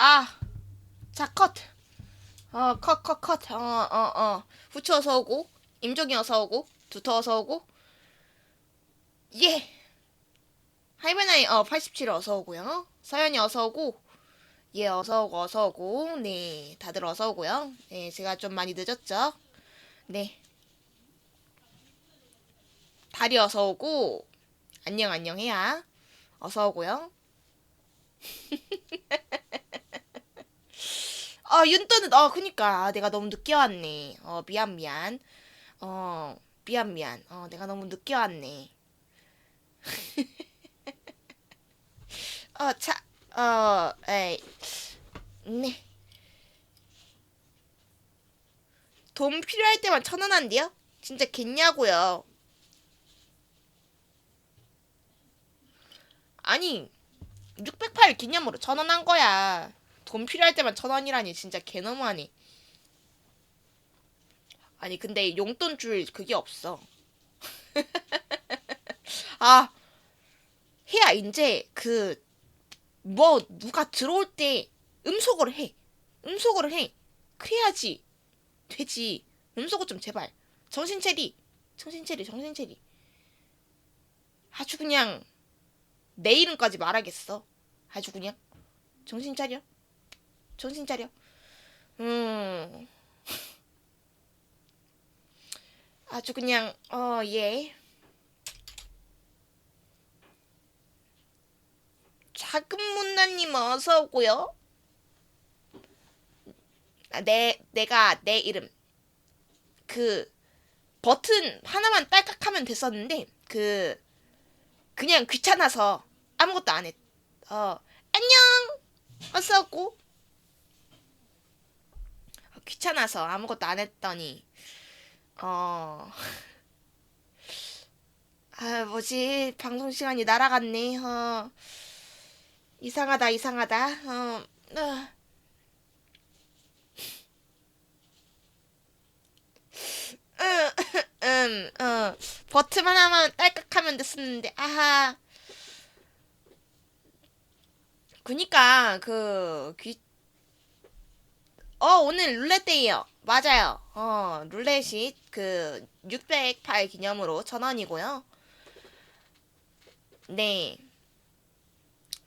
아, 자, 컷. 어, 컷, 컷, 컷. 어, 어, 어. 후추 어서 오고, 임종이 어서 오고, 두터 어서 오고. 예. 하이베나이, 어, 87 어서 오고요. 서연이 어서 오고. 예, 어서 오고, 어서 오고. 네, 다들 어서 오고요. 네, 제가 좀 많이 늦었죠. 네. 달이 어서 오고. 안녕, 안녕 해야. 어서 오고요. 아, 윤또는, 어, 그니까. 아, 내가 너무 늦게 왔네. 어, 미안, 미안. 어, 미안, 미안. 어, 내가 너무 늦게 왔네. 어, 차, 어, 에이. 네. 돈 필요할 때만 천 원 한대요? 진짜 겠냐고요. 아니, 608 기념으로 천 원 한 거야. 돈 필요할 때만 천 원이라니 진짜 개너무하네. 아니 근데 용돈 줄 그게 없어. 아 해야 이제 그 뭐 누가 들어올 때 음소거를 해. 음소거를 해. 그래야지 되지. 음소거 좀 제발. 정신 차리. 정신 차리. 정신 차리. 아주 그냥 내 이름까지 말하겠어. 아주 그냥 정신 차려. 정신 차려. 음. 아주 그냥 어 예. 작은 문나님 어서 오고요. 아, 내 내가 내 이름 그 버튼 하나만 딸깍 하면 됐었는데 그 그냥 귀찮아서 아무것도 안 했. 어 안녕 어서 오고 어, 귀찮아서 아무것도 안 했더니 어. 아, 뭐지? 방송 시간이 날아갔네. 어. 이상하다, 이상하다. 어. 어. 음, 음, 어. 버튼 하나만 딸깍 하면 됐었는데, 아하. 그니까, 그, 귀, 어, 오늘 룰렛데이요. 맞아요. 어, 룰렛이 그 608 기념으로 천 원이고요. 네.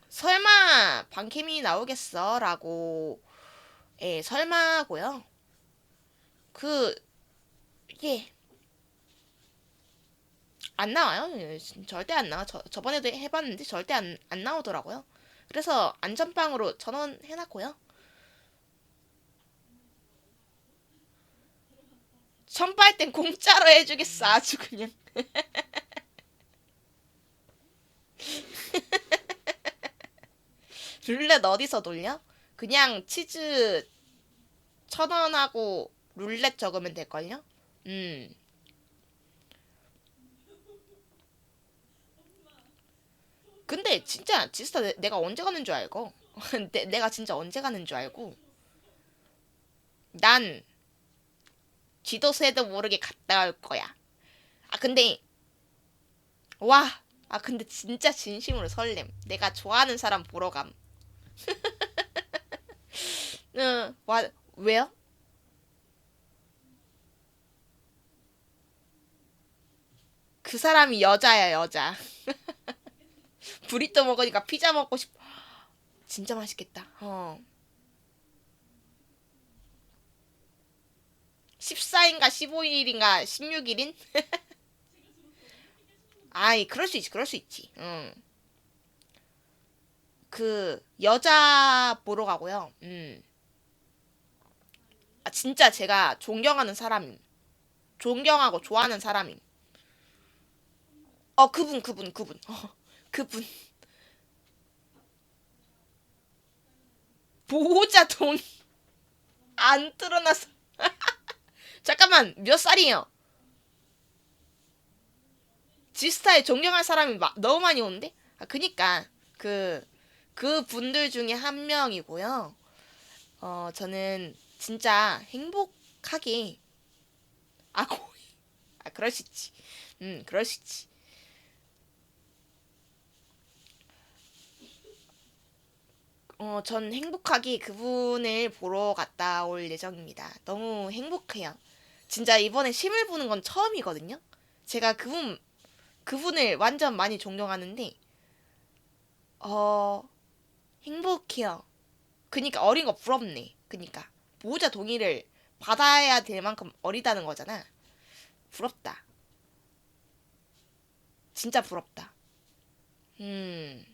설마 방캠이 나오겠어? 라고, 예, 설마고요. 그, 예. 안 나와요. 예, 절대 안 나와. 저, 저번에도 해봤는데 절대 안, 안 나오더라고요. 그래서 안전빵으로 천원 해놨고요. 선발 땐 공짜로 해주겠어 아주 그냥 룰렛 어디서 돌려? 그냥 치즈 천 원하고 룰렛 적으면 될걸요? 음. 근데 진짜 지스타 내, 내가 언제 가는 줄 알고 내, 내가 진짜 언제 가는 줄 알고 난 지도새도 모르게 갔다 올 거야. 아, 근데, 와, 아, 근데 진짜 진심으로 설렘. 내가 좋아하는 사람 보러 감. 응, 와, 왜요? 그 사람이 여자야, 여자. 브리또 먹으니까 피자 먹고 싶, 진짜 맛있겠다. 어. 14일인가 15일인가 16일인? 아이, 그럴 수 있지, 그럴 수 있지. 응. 그, 여자 보러 가고요. 음. 아, 진짜 제가 존경하는 사람임. 존경하고 좋아하는 사람임. 어, 그분, 그분, 그분. 어, 그분. 보호자 돈 안 틀어놨어. 잠깐만 몇 살이에요? 지스타에 존경할 사람이 마, 너무 많이 오는데? 아 그니까 그 그 분들 중에 한 명이고요. 어 저는 진짜 행복하게 아 거의 아 그럴 수 있지. 음 그럴 수 있지. 어, 전 행복하게 그분을 보러 갔다 올 예정입니다. 너무 행복해요. 진짜 이번에 심을 부는 건 처음이거든요. 제가 그분, 그분을 완전 많이 존경하는데, 어, 행복해요. 그니까 어린 거 부럽네. 그니까. 보호자 동의를 받아야 될 만큼 어리다는 거잖아. 부럽다. 진짜 부럽다. 음.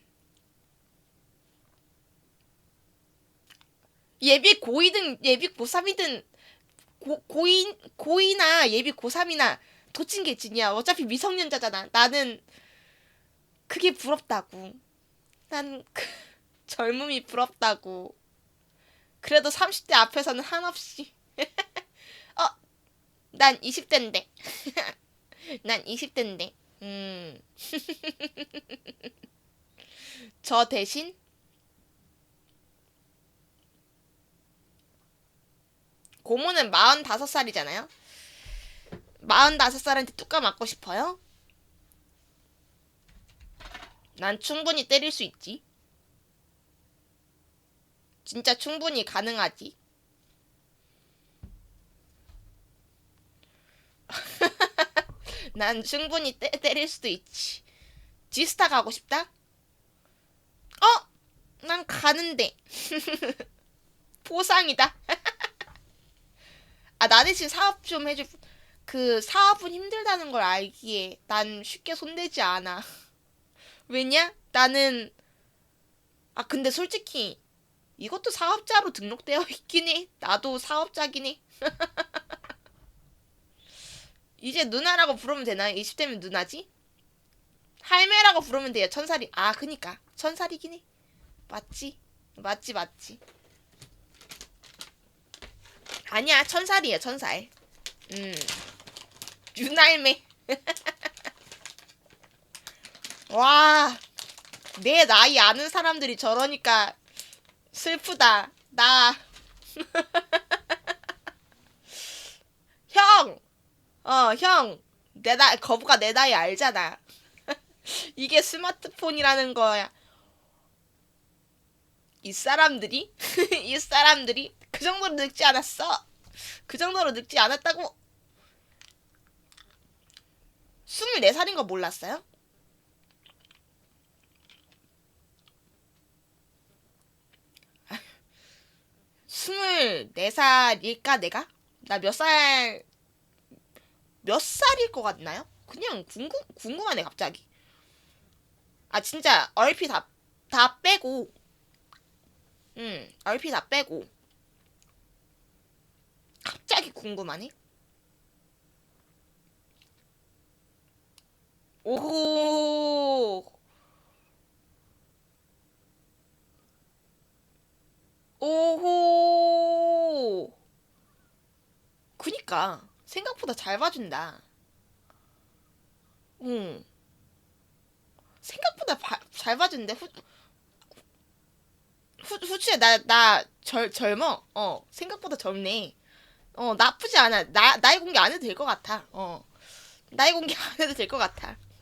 예비 고2든 예비 고3이든 고, 고2, 고2나 예비 고3이나 도친 게 진이야. 어차피 미성년자잖아. 나는 그게 부럽다고. 난 그, 젊음이 부럽다고. 그래도 30대 앞에서는 한없이. 어, 난 20대인데. 난 20대인데. 음. 저 대신 고모는 45살이잖아요. 45살한테 뚜까 맞고 싶어요? 난 충분히 때릴 수 있지. 진짜 충분히 가능하지. 난 충분히 때, 때릴 수도 있지. 지스타 가고 싶다? 어? 난 가는데. 보상이다. 아, 나 대신 사업 좀 해줄. 그 사업은 힘들다는 걸 알기에 난 쉽게 손대지 않아. 왜냐? 나는 아 근데 솔직히 이것도 사업자로 등록되어 있긴 해. 나도 사업자긴 해. 이제 누나라고 부르면 되나요? 20대면 누나지? 할매라고 부르면 돼요. 천살이. 아, 그니까. 천살이긴 해. 맞지? 맞지, 맞지. 아니야, 천살이에요, 천살. 음. 윤할매. 와, 내 나이 아는 사람들이 저러니까 슬프다. 나. 형! 어, 형. 내 나, 거부가 내 나이 알잖아. 이게 스마트폰이라는 거야. 이 사람들이? 이 사람들이? 그 정도로 늙지 않았어. 그 정도로 늙지 않았다고. 24살인 거 몰랐어요? 스물네 살일까 내가? 나 몇 살, 몇 살일 것 같나요? 그냥 궁금, 궁금하네 갑자기. 아 진짜 얼핏 다, 다 빼고 응 얼핏 다 빼고 궁금하네. 오호 오호 그니까 생각보다 잘 봐준다. 응 생각보다 바- 잘 봐준대. 후, 후, 후추야 나 나 젊 젊어. 어 생각보다 젊네. 어 나쁘지 않아. 나 나이 공개 안 해도 될 것 같아. 어 나이 공개 안 해도 될 것 같아.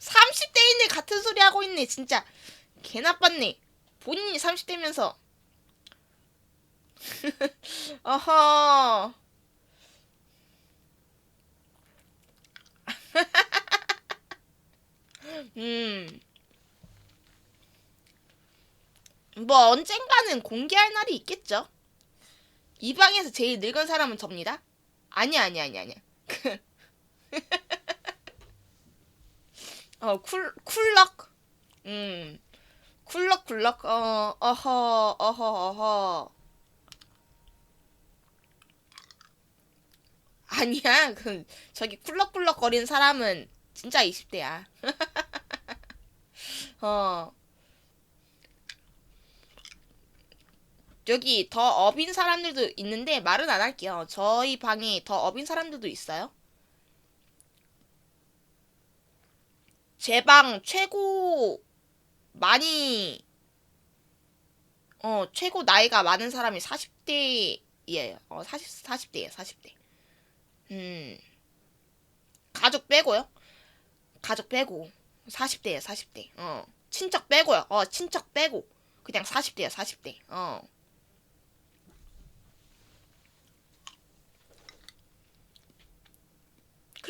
30대인데 같은 소리 하고 있네 진짜 개 나빴네. 본인이 30대면서 어허 음. 뭐 언젠가는 공개할 날이 있겠죠. 이 방에서 제일 늙은 사람은 접니다. 아니 아니 아니 아니. 어, 쿨 쿨럭. 음. 쿨럭 쿨럭. 어, 어허 어허 어허. 아니야. 그 저기 쿨럭쿨럭 거리는 사람은 진짜 20대야. 어. 여기 더 업인 사람들도 있는데 말은 안 할게요. 저희 방에 더 업인 사람들도 있어요. 제 방 최고 많이 어 최고 나이가 많은 사람이 40대예요. 어 40, 40대예요. 40대. 음 가족 빼고요. 가족 빼고 40대예요. 40대. 어 친척 빼고요. 어, 친척 빼고. 그냥 40대야, 40대. 어.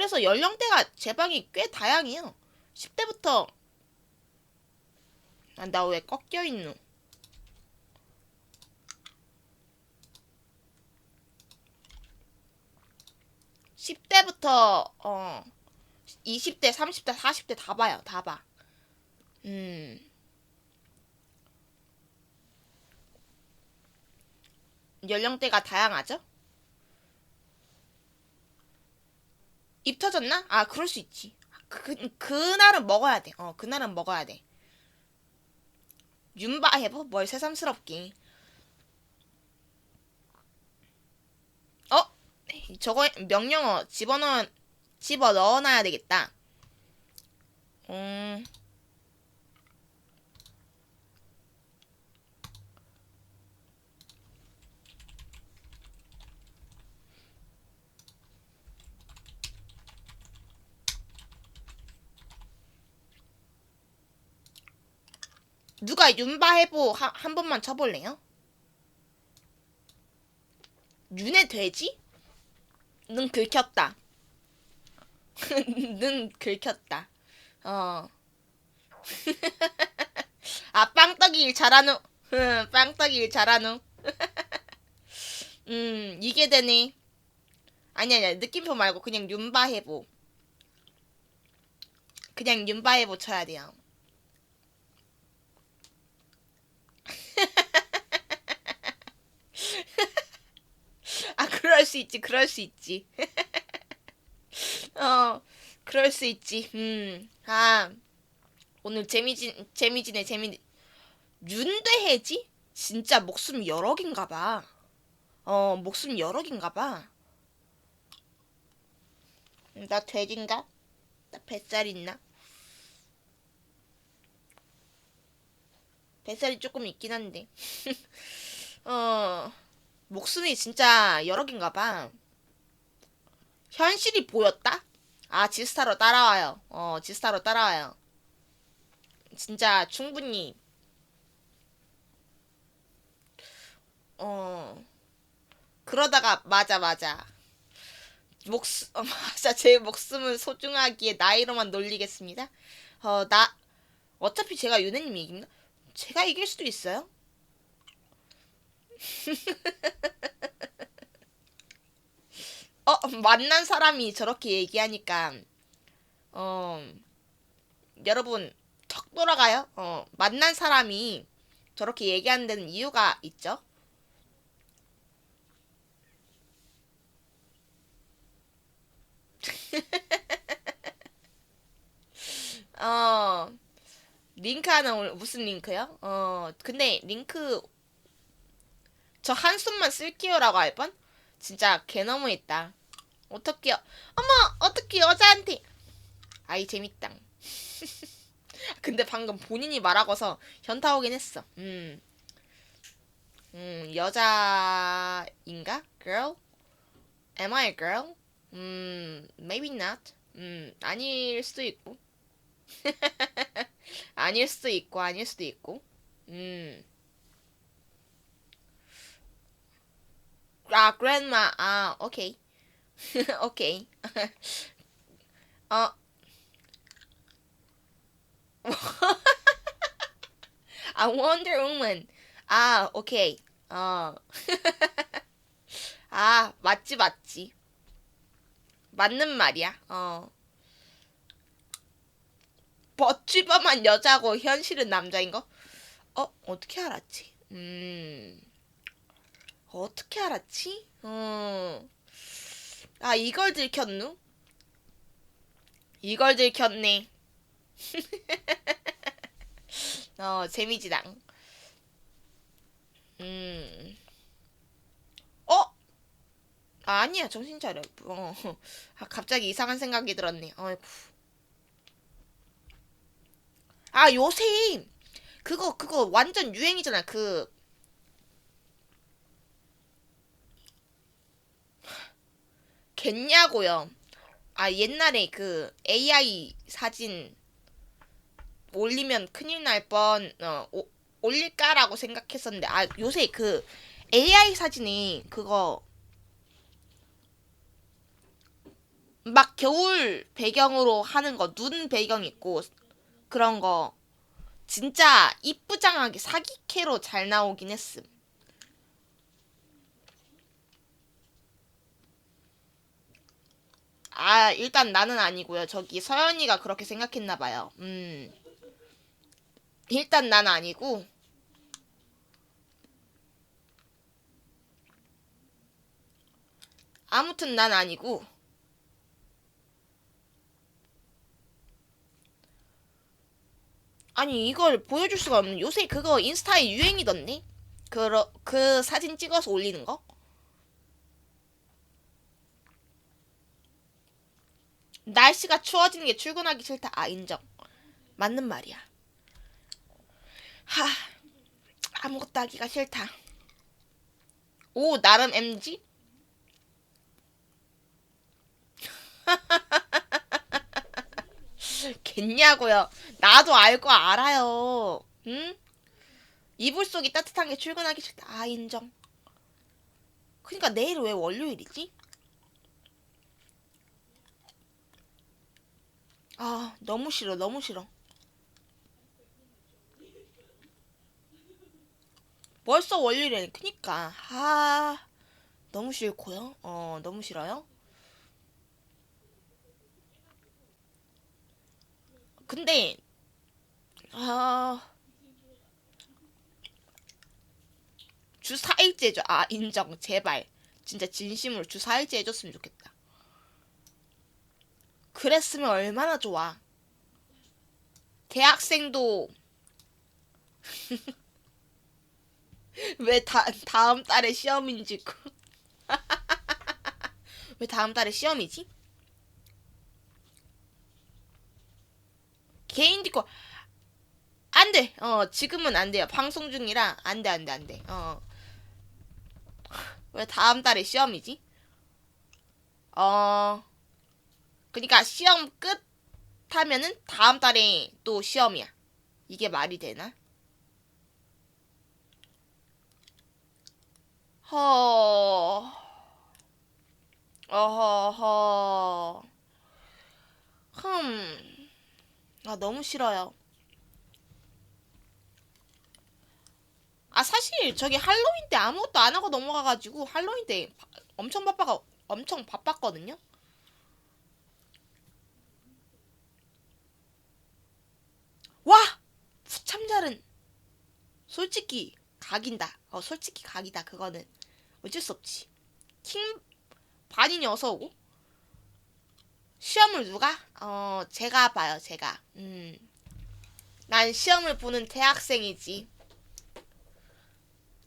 그래서 연령대가 제 방이 꽤 다양해요. 10대부터 아, 나 왜 꺾여 있노? 십대부터 어 20대, 30대, 40대 다 봐요. 다 봐. 음. 연령대가 다양하죠? 입 터졌나? 아, 그럴 수 있지. 그, 그, 그날은 먹어야 돼. 어, 그날은 먹어야 돼. 윤바 해보? 뭘 새삼스럽게. 어? 저거 명령어 집어넣어, 집어 넣어놔야 되겠다. 음. 누가 윤바 해보 하, 한 번만 쳐볼래요? 윤의 돼지? 눈 긁혔다. 눈 긁혔다. 어. 아, 빵떡이 일 잘하누. 응, 빵떡이 일 잘하누. 음, 이게 되네. 아니, 아니야. 느낌표 말고 그냥 윤바 해보. 그냥 윤바 해보 쳐야 돼요. 아, 그럴 수 있지, 그럴 수 있지. 어, 그럴 수 있지. 음, 아, 오늘 재미진, 재미지네, 재미, 윤대해지? 진짜 목숨 여러 개인가 봐. 어, 목숨 여러 개인가 봐. 음, 나 돼지인가? 나 뱃살 있나? 뱃살이 조금 있긴 한데. 어, 목숨이 진짜 여러 개인가 봐. 현실이 보였다? 아, 지스타로 따라와요. 어, 지스타로 따라와요. 진짜 충분히, 어, 그러다가, 맞아, 맞아. 목숨, 어, 맞아. 제 목숨은 소중하기에 나이로만 놀리겠습니다. 어, 나, 어차피 제가 유네님 이깁니다. 제가 이길 수도 있어요. 어, 만난 사람이 저렇게 얘기하니까, 어, 여러분, 턱 돌아가요? 어, 만난 사람이 저렇게 얘기하는 데는 이유가 있죠? 어, 링크 하나, 올- 무슨 링크요? 어, 근데 링크, 저 한숨만 쓸게요라고 할 뻔? 진짜 개 너무했다. 어떻게, 어머, 어떻게 여자한테. 아이, 재밌다. 근데 방금 본인이 말하고서 현타 오긴 했어. 음. 음, 여자인가? Girl? Am I a girl? 음, maybe not. 음, 아닐 수도 있고. 아닐 수도 있고, 아닐 수도 있고. 음. 아, grandma. 아, 오케이. 오케이. 어. 아, Wonder Woman. 아, 오케이. 어. 아, 맞지, 맞지. 맞는 말이야. 어. 버추버만 여자고 현실은 남자인 거? 어, 어떻게 알았지? 음. 어떻게 알았지? 어. 아, 이걸 들켰누? 이걸 들켰네. 어, 재미지당. 음. 어? 아, 아니야, 정신 차려. 어. 아, 갑자기 이상한 생각이 들었네. 어이구. 아, 요새 그거 그거 완전 유행이잖아. 그 겠냐고요. 아, 옛날에 그 AI 사진 올리면 큰일 날 뻔, 어, 오- 올릴까라고 생각했었는데, 아, 요새 그 AI 사진이 그거 막 겨울 배경으로 하는 거, 눈 배경 있고 그런 거 진짜 이쁘장하게 사기캐로 잘 나오긴 했음. 아, 일단 나는 아니고요. 저기 서연이가 그렇게 생각했나 봐요. 음. 일단 난 아니고 아무튼 난 아니고 아니 이걸 보여줄 수가 없는 요새 그거 인스타에 유행이던데 그, 그 사진 찍어서 올리는 거 날씨가 추워지는 게 출근하기 싫다 아 인정 맞는 말이야 하 아무것도 하기가 싫다 오 나름 MG 겠냐고요. 나도 알거 알아요. 응? 이불 속이 따뜻한 게 출근하기 싫다. 아 인정. 그니까 내일 왜 월요일이지? 아 너무 싫어 너무 싫어. 벌써 월요일이네. 그니까 아 너무 싫고요. 어 너무 싫어요. 근데 아. 주 4일째 해줘. 아, 인정. 제발. 진짜 진심으로 주 4일째 해줬으면 좋겠다. 그랬으면 얼마나 좋아. 대학생도 왜 다, 다음 달에 시험인지 그- 왜 다음 달에 시험이지? 개인 디코 안 돼. 어, 지금은 안 돼요. 방송 중이라 안 돼, 안 돼, 안 돼. 어. 왜 다음 달에 시험이지? 어. 그러니까 시험 끝 하면은 다음 달에 또 시험이야. 이게 말이 되나? 허. 어허허. 흠. 아, 너무 싫어요. 아, 사실 저기 할로윈 때 아무것도 안 하고 넘어가가지고 할로윈 때 바- 엄청 바빠가 엄청 바빴거든요. 와! 부참잘은 솔직히 각인다. 어, 솔직히 각이다. 그거는 어쩔 수 없지. 킹 반인이 어서 오고 시험을 누가? 어, 제가 봐요, 제가. 음. 난 시험을 보는 대학생이지.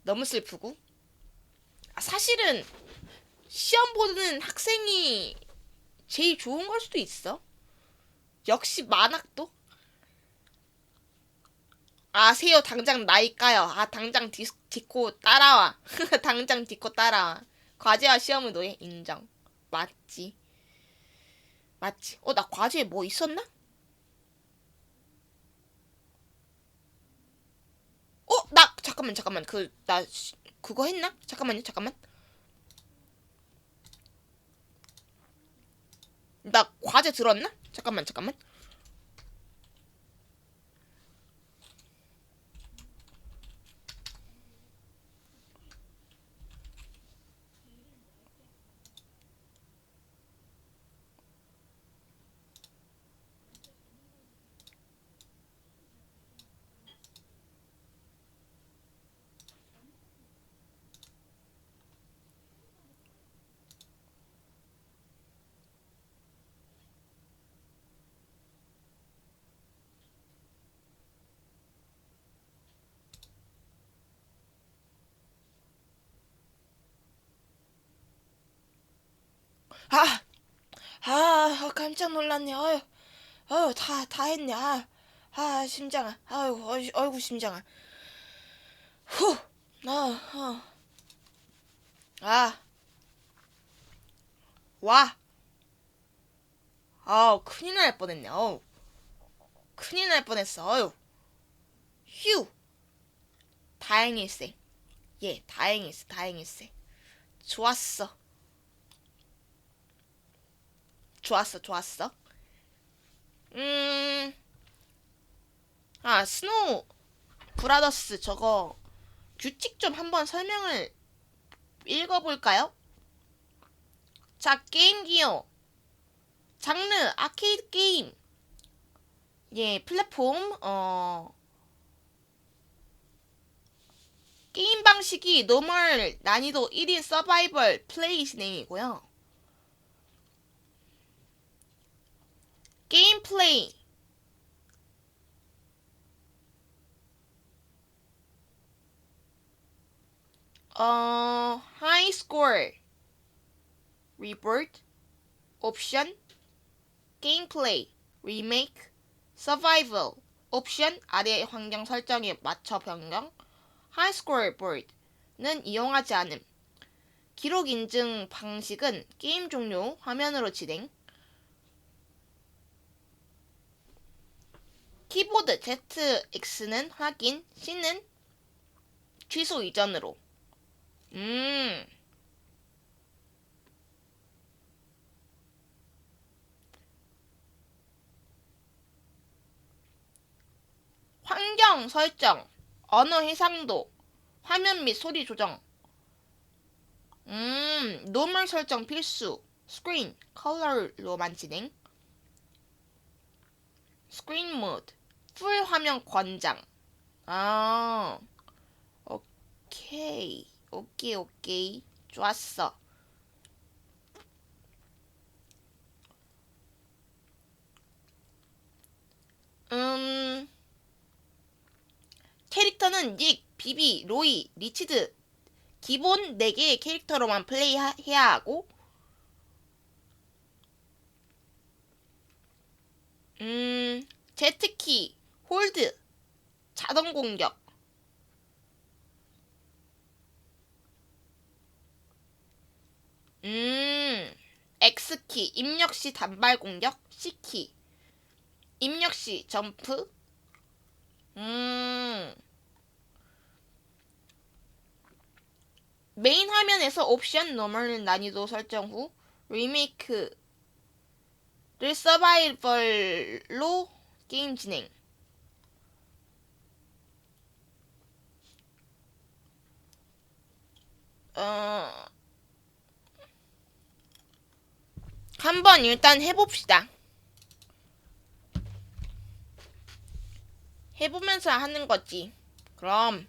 너무 슬프고. 아, 사실은 시험 보는 학생이 제일 좋은 걸 수도 있어. 역시 만학도. 아세요, 당장 나이까요. 아, 당장 디, 디코 따라와. 당장 디코 따라와. 과제와 시험을 노예 인정. 맞지. 맞지. 어, 나 과제에 뭐 있었나? 어, 나 잠깐만 잠깐만 그 나 그거 했나? 잠깐만요, 잠깐만. 나 과제 들었나? 잠깐만 잠깐만. 아, 아, 깜짝 놀랐네. 어휴, 어휴, 다, 다 했네. 아, 아, 심장아. 아유, 어이, 어이구, 심장아. 후, 아, 어. 아, 와. 아우, 큰일 날 뻔했네. 어우. 큰일 날 뻔했어. 어휴. 휴. 다행일세. 예, 다행일세, 다행일세. 좋았어. 좋았어, 좋았어. 음. 아, 스노우 브라더스 저거 규칙 좀 한번 설명을 읽어볼까요? 자, 게임 기어. 장르, 아케이드 게임. 예, 플랫폼, 어, 게임 방식이 노멀, 난이도 1인 서바이벌 플레이 진행이고요. 게임 플레이. 어, 하이 스코어. 리버트. 옵션. 게임 플레이. 리메이크. 서바이벌. 옵션 아래 환경 설정에 맞춰 변경. 하이스코어 보드는 이용하지 않음. 기록 인증 방식은 게임 종료 화면으로 진행. 키보드 ZX는 확인, C는 취소 이전으로. 음. 환경 설정, 언어 해상도, 화면 및 소리 조정. 음, 노멀 설정 필수. 스크린, 컬러로만 진행. 스크린 모드, 풀 화면 권장. 아, 오케이, 오케이, 오케이. 좋았어. 음, 캐릭터는 닉, 비비, 로이, 리치드 기본 4개의 캐릭터로만 플레이해야 하고 음, Z키, 홀드, 자동 공격. 음, X키, 입력 시 단발 공격, C키, 입력 시 점프. 음, 메인 화면에서 옵션 노멀 난이도 설정 후 리메이크를 서바이벌로 게임 진행. 어, 한번 일단 해봅시다. 해보면서 하는 거지. 그럼